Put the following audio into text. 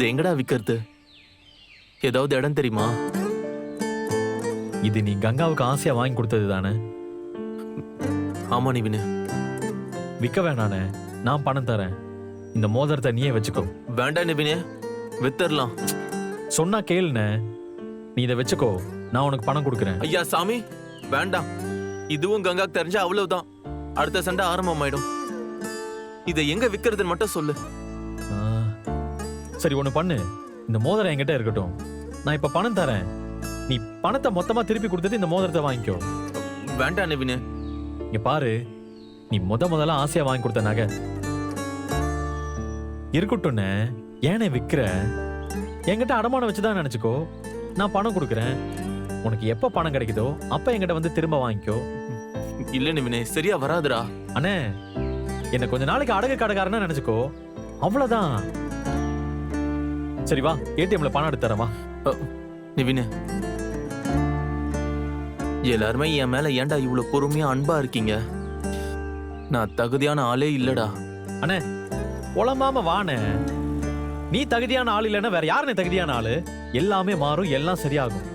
இது எங்கடா விக்கிறது? ஏதாவது இடம் தெரியுமா? இது நீ கங்காவுக்கு ஆசையா வாங்கி கொடுத்தது தானே? ஆமா நிவினு. விற்க வேணானே. நான் பணம் தரேன். இந்த மோதிரத்தை நீயே வச்சுக்கோ. வேண்டாம் நிவினு. வித்தரலாம். சொன்னா கேளுண்ணே நீ இதை வச்சுக்கோ. நான் உனக்கு பணம் கொடுக்குறேன். ஐயா சாமி. வேண்டாம். இதுவும் கங்காக்கு தெரிஞ்சா அவ்வளவுதான். அடுத்த சண்டை ஆரம்பமாயிடும். இதை எங்க விக்கிறதுன்னு மட்டும் சொல்லு. சரி ஒன்று பண்ணு. இந்த மோதிரம் என்கிட்ட இருக்கட்டும். நான் இப்ப பணம் தரேன். நீ பணத்தை மொத்தமா திருப்பி கொடுத்துட்டு இந்த மோதிரத்தை வாங்கிக்கோ. வேண்டாம் நிவினு. இங்க பாரு நீ முத முதல்ல ஆசையா வாங்கி கொடுத்த நகை. இருக்கட்டும்னே ஏனே விக்கிற என்கிட்ட அடமானம் வச்சுதான் நினைச்சுக்கோ. நான் பணம் கொடுக்குறேன். உனக்கு எப்ப பணம் கிடைக்குதோ அப்ப என்கிட்ட வந்து திரும்ப வாங்கிக்கோ. இல்ல நிவினே சரியா வராதுடா. அண்ணே என்ன கொஞ்ச நாளைக்கு அடகு கடைக்காரனா நினைச்சுக்கோ. அவ்வளவுதான். சரி வா. ஏடிஎம்ல பணம் எடுத்து தரேன் வா நிவினு. எல்லாருமே என் மேல ஏன்டா இவ்வளவு பொறுமையா அன்பா இருக்கீங்க? நான் தகுதியான ஆளே இல்லடா. புலம்பாம வானே நீ தகுதியான ஆள் இல்லைன்னா வேற யாருன்னு தகுதியான ஆளு? எல்லாமே மாறும் எல்லாம் சரியாகும்.